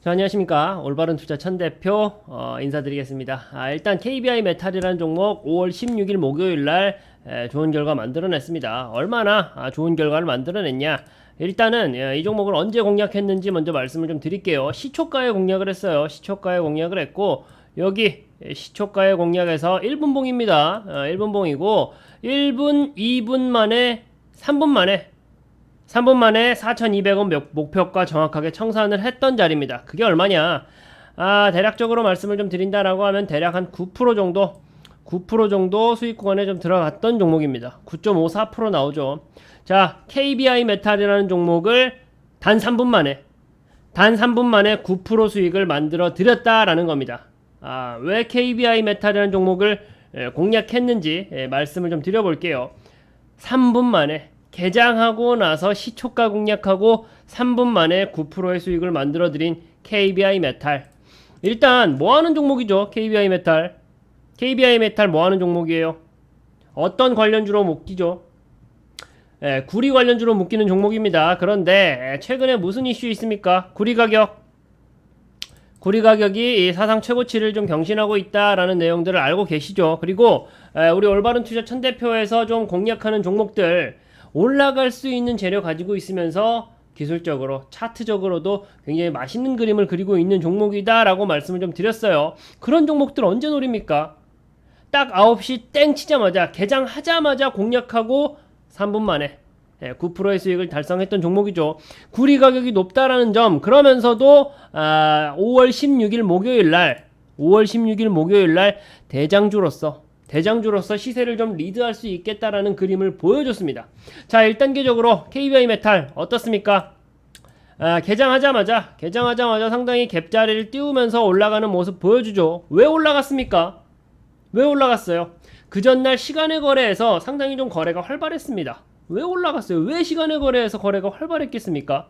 자, 안녕하십니까. 올바른 투자 천 대표 어, 인사드리겠습니다. 아, 일단 KBI 메탈이라는 종목 5월 16일 목요일 날 에, 좋은 결과 만들어냈습니다. 얼마나 아, 좋은 결과를 만들어냈냐? 일단은 예, 이 종목을 언제 공략했는지 먼저 말씀을 좀 드릴게요. 시초가에 공략을 했어요. 시초가에 공략을 했고 여기 예, 시초가에 공략해서 1분 봉입니다. 어, 1분 봉이고 1분, 2분 만에 3분 만에 3분 만에 4,200원 목표가 정확하게 청산을 했던 자리입니다. 그게 얼마냐? 아, 대략적으로 말씀을 좀 드린다라고 하면 대략 한 9% 정도, 9% 정도 수익 구간에 좀 들어갔던 종목입니다. 9.54% 나오죠. 자, KBI 메탈이라는 종목을 단 3분 만에, 단 3분 만에 9% 수익을 만들어 드렸다라는 겁니다. 아, 왜 KBI 메탈이라는 종목을 예, 공략했는지 예, 말씀을 좀 드려볼게요. 3분 만에 개장하고 나서 시초가 공략하고 3분 만에 9%의 수익을 만들어 드린 KBI 메탈. 일단 뭐 하는 종목이죠? KBI 메탈. KBI 메탈 뭐 하는 종목이에요? 어떤 관련주로 묶이죠? 예, 구리 관련주로 묶이는 종목입니다. 그런데 예, 최근에 무슨 이슈 있습니까? 구리 가격. 구리 가격이 이 사상 최고치를 좀 경신하고 있다라는 내용들을 알고 계시죠. 그리고 에, 우리 올바른 투자 천 대표에서 좀 공략하는 종목들 올라갈 수 있는 재료 가지고 있으면서 기술적으로 차트적으로도 굉장히 맛있는 그림을 그리고 있는 종목이다라고 말씀을 좀 드렸어요. 그런 종목들 언제 노립니까? 딱 9시 땡 치자마자 개장하자마자 공략하고 3분 만에 9%의 수익을 달성했던 종목이죠. 구리 가격이 높다라는 점 그러면서도 아, 5월 16일 목요일 날 5월 16일 목요일 날 대장주로서 대장주로서 시세를 좀 리드할 수 있겠다라는 그림을 보여줬습니다. 자, 1단계적으로 KBI 메탈 어떻습니까? 아, 개장하자마자 개장하자마자 상당히 갭자리를 띄우면서 올라가는 모습 보여주죠. 왜 올라갔습니까? 왜 올라갔어요? 그 전날 시간의 거래에서 상당히 좀 거래가 활발했습니다. 왜 올라갔어요? 왜 시간의 거래에서 거래가 활발했겠습니까?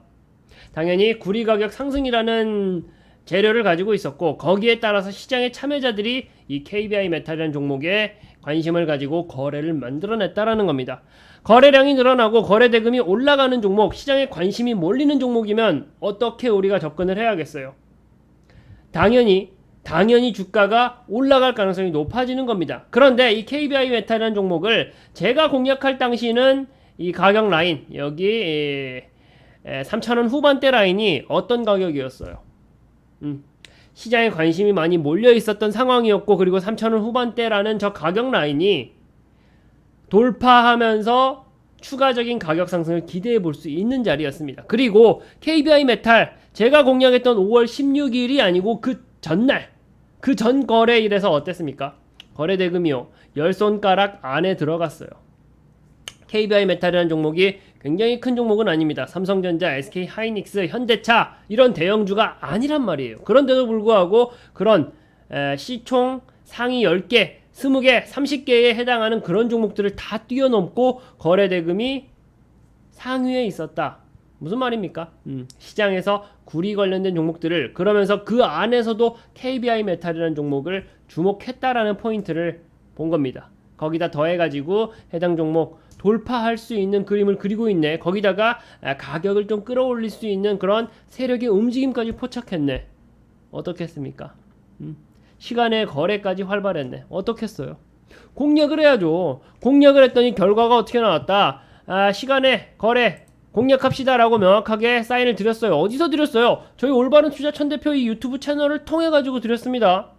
당연히 구리 가격 상승이라는 재료를 가지고 있었고 거기에 따라서 시장의 참여자들이 이 KBI 메탈이라는 종목에 관심을 가지고 거래를 만들어냈다라는 겁니다. 거래량이 늘어나고 거래 대금이 올라가는 종목, 시장에 관심이 몰리는 종목이면 어떻게 우리가 접근을 해야겠어요? 당연히 당연히 주가가 올라갈 가능성이 높아지는 겁니다. 그런데 이 KBI 메탈이라는 종목을 제가 공략할 당시는 이 가격 라인 여기 3,000원 후반대 라인이 어떤 가격이었어요? 음, 시장에 관심이 많이 몰려 있었던 상황이었고 그리고 3,000원 후반대라는 저 가격 라인이 돌파하면서 추가적인 가격 상승을 기대해 볼 수 있는 자리였습니다. 그리고 KBI 메탈 제가 공략했던 5월 16일이 아니고 그 전날 그 전 거래일에서 어땠습니까? 거래 대금이요. 열 손가락 안에 들어갔어요. KBI 메탈이라는 종목이 굉장히 큰 종목은 아닙니다. 삼성전자, SK 하이닉스, 현대차 이런 대형주가 아니란 말이에요. 그런데도 불구하고 그런 에, 시총 상위 10개, 20개, 30개에 해당하는 그런 종목들을 다 뛰어넘고 거래 대금이 상위에 있었다. 무슨 말입니까? 음, 시장에서 구리 관련된 종목들을 그러면서 그 안에서도 KBI 메탈이라는 종목을 주목했다라는 포인트를 본 겁니다. 거기다 더해가지고 해당 종목 돌파할 수 있는 그림을 그리고 있네. 거기다가 가격을 좀 끌어올릴 수 있는 그런 세력의 움직임까지 포착했네. 어떻겠습니까? 음, 시간의 거래까지 활발했네. 어떻겠어요? 공략을 해야죠. 공략을 했더니 결과가 어떻게 나왔다. 아, 시간의 거래 공략합시다라고 명확하게 사인을 드렸어요. 어디서 드렸어요? 저희 올바른 투자 천 대표 이 유튜브 채널을 통해 가지고 드렸습니다.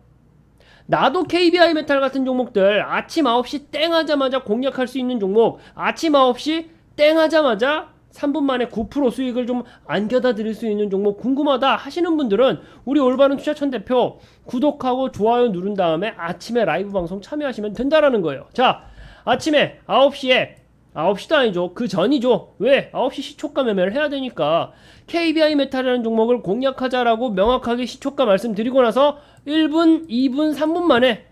나도 KBI 메탈 같은 종목들 아침 9시 땡 하자마자 공략할 수 있는 종목 아침 9시 땡 하자마자 3분 만에 9% 수익을 좀 안겨다 드릴 수 있는 종목 궁금하다 하시는 분들은 우리 올바른 투자천 대표 구독하고 좋아요 누른 다음에 아침에 라이브 방송 참여하시면 된다라는 거예요. 자, 아침에 9시에 9시도 아니죠. 그 전이죠. 왜? 9시 시초가 매매를 해야 되니까 KBI 메탈이라는 종목을 공략하자라고 명확하게 시초가 말씀드리고 나서 1분, 2분, 3분 만에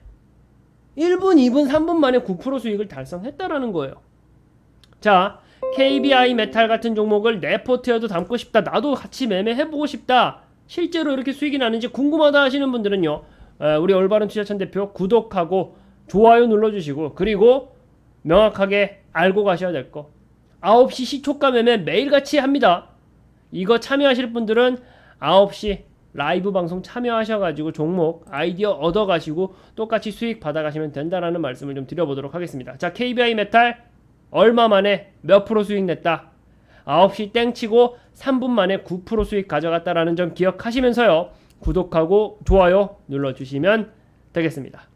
1분, 2분, 3분 만에 9% 수익을 달성했다라는 거예요. 자, KBI 메탈 같은 종목을 내 포트에도 담고 싶다. 나도 같이 매매해보고 싶다. 실제로 이렇게 수익이 나는지 궁금하다 하시는 분들은요. 우리 올바른 투자천 대표 구독하고 좋아요 눌러주시고 그리고 명확하게 알고 가셔야 될 거. 9시 시초가 매매 매일같이 합니다. 이거 참여하실 분들은 9시 라이브 방송 참여하셔가지고 종목 아이디어 얻어가시고 똑같이 수익 받아가시면 된다라는 말씀을 좀 드려보도록 하겠습니다. 자, KBI 메탈 얼마 만에 몇 프로 수익 냈다? 9시 땡치고 3분 만에 9% 수익 가져갔다라는 점 기억하시면서요. 구독하고 좋아요 눌러주시면 되겠습니다.